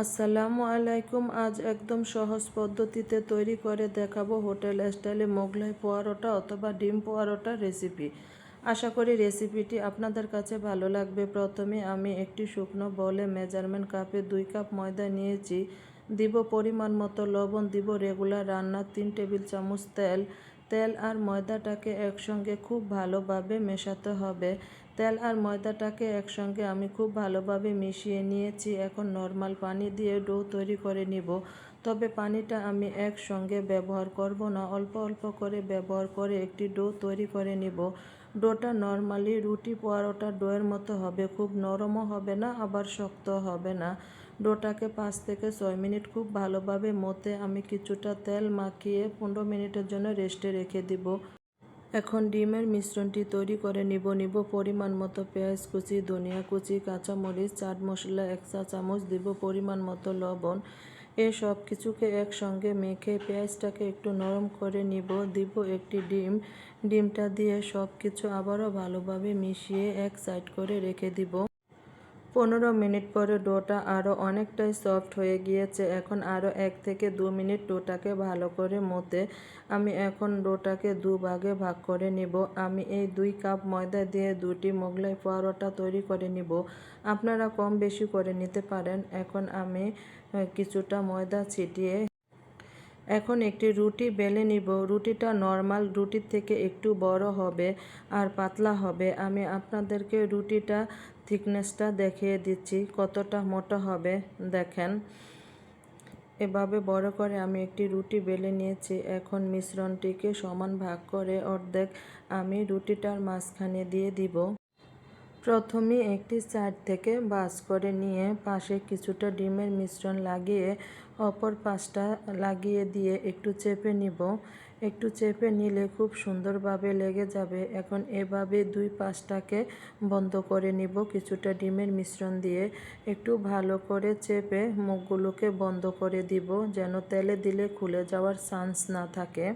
আসসালামু আলাইকুম, আজ একদম সহজ পদ্ধতিতে তৈরি করে দেখাবো হোটেল স্টাইলে মোগলাই পোয়ারোটা অথবা ডিম পোয়ারোটা রেসিপি। আশা করি রেসিপিটি আপনাদের কাছে ভালো লাগবে। প্রথমে আমি একটি শুকনো বলে মেজারমেন্ট কাপে দুই কাপ ময়দা নিয়েছি। দিব পরিমাণ মতো লবণ, দিব রেগুলার রান্নার তিন টেবিল চামচ তেল তেল আর ময়দাটাকে একসঙ্গে খুব ভালোভাবে মেশাতে হবে। তেল আর ময়দাটাকে একসঙ্গে আমি খুব ভালোভাবে মিশিয়ে নিয়েছি। এখন নর্মাল পানি দিয়ে ডো তৈরি করে নিব। তবে পানিটা আমি একসঙ্গে ব্যবহার করব না। অল্প অল্প করে ব্যবহার করে একটি ডো তৈরি করে নিব। ডোটা নর্মালি রুটি পরোটা ডোয়ের মতো হবে, খুব নরমও হবে না, আবার শক্ত হবে না। ডোটাকে পাঁচ থেকে ছয় মিনিট খুব ভালোভাবে মতে আমি কিছুটা তেল মাখিয়ে পনেরো মিনিটের জন্য রেস্টে রেখে দিব। এখন ডিমের মিশ্রণটি তৈরি করে নিব। নিব পরিমাণ মতো পেঁয়াজ কুচি, ধনিয়া কুচি, কাঁচামরিচ, চাট মশলা, এক চা চামচ দিব পরিমাণ মতো লবণ। এ সব কিছুকে একসঙ্গে মেখে পেঁয়াজটাকে একটু নরম করে নিব। দিব একটি ডিম। ডিমটা দিয়ে সব কিছু আবারও ভালোভাবে মিশিয়ে এক সাইড করে রেখে দিব। পনেরো মিনিট পরে ডোটা আরও অনেকটাই সফট হয়ে গিয়েছে। এখন আরও এক থেকে দু মিনিট ডোটাকে ভালো করে মতে। আমি এখন ডোটাকে দু ভাগে ভাগ করে নিব। আমি এই দুই কাপ ময়দা দিয়ে দুটি মোগলাই পরোটা তৈরি করে নিব। আপনারা কম বেশি করে নিতে পারেন। এখন আমি কিছুটা ময়দা ছিটিয়ে এখন একটি রুটি বেলে নিব। রুটিটা নর্মাল, রুটির থেকে একটু বড় হবে আর পাতলা হবে। আমি আপনাদেরকে রুটিটা থিকনেসটা দেখিয়ে দিচ্ছি, কতটা মোটা হবে। দেখেন, এভাবে বড় করে আমি একটি রুটি বেলে নিয়েছি। এখন মিশ্রণটিকে সমান ভাগ করে অর্ধেক আমি রুটিটার মাঝখানে দিয়ে দিব। প্রথমে একটি সাইড থেকে বাস করে নিয়ে পাশে কিছুটা ডিমের মিশ্রণ লাগিয়ে অপর পাশটা লাগিয়ে দিয়ে একটু চেপে নিব। একটু চেপে নিলে খুব সুন্দরভাবে লেগে যাবে। এখন এভাবে দুই পাশটাকে বন্ধ করে নিব কিছুটা ডিমের মিশ্রণ দিয়ে। একটু ভালো করে চেপে মুখগুলোকে বন্ধ করে দিব যেন তেলে দিলে খুলে যাওয়ার চান্স না থাকে।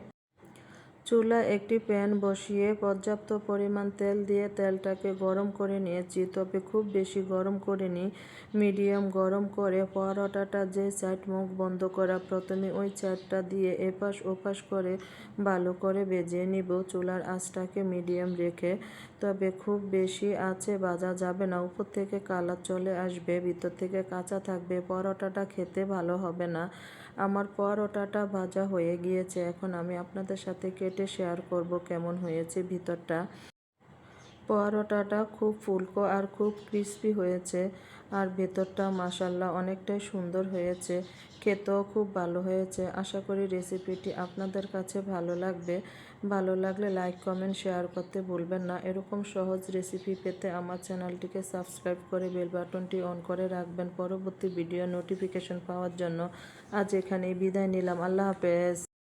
চুলায় একটি প্যান বসিয়ে পর্যাপ্ত পরিমাণ তেল দিয়ে তেলটাকে গরম করে নিয়েছি। তবে খুব বেশি গরম করিনি, মিডিয়াম গরম করে পরোটাটা যে সাইড মুখ বন্ধ করা, প্রথমে ওই সাইডটা দিয়ে এপাশ ওপাশ করে ভালো করে বেজে নিব। চুলার আঁচটাকে মিডিয়াম রেখে, তবে খুব বেশি আছে বাজা যাবে না। উপর থেকে কালার চলে আসবে, ভিতর থেকে কাঁচা থাকবে। পরোটাটা খেতে ভালো হবে না। আমার পরোটাটা ভাজা হয়ে গিয়েছে। এখন আমি আপনাদের সাথে কেটে শেয়ার করব কেমন হয়েছে ভিতরটা। পরোটাটা খুব ফুলকো আর খুব ক্রিস্পি হয়েছে। আর ভেতরটা মাসাল্লাহ অনেকটাই সুন্দর হয়েছে। খেতেও খুব ভালো হয়েছে। আশা করি রেসিপিটি আপনাদের কাছে ভালো লাগবে। ভালো লাগলে লাইক, কমেন্ট, শেয়ার করতে ভুলবেন না। এরকম সহজ রেসিপি পেতে আমার চ্যানেলটিকে সাবস্ক্রাইব করে বেল বাটনটি অন করে রাখবেন। পরবর্তী ভিডিও নোটিফিকেশন পাওয়ার জন্য আজ এখানেই বিদায় নিলাম। আল্লাহ হাফেজ।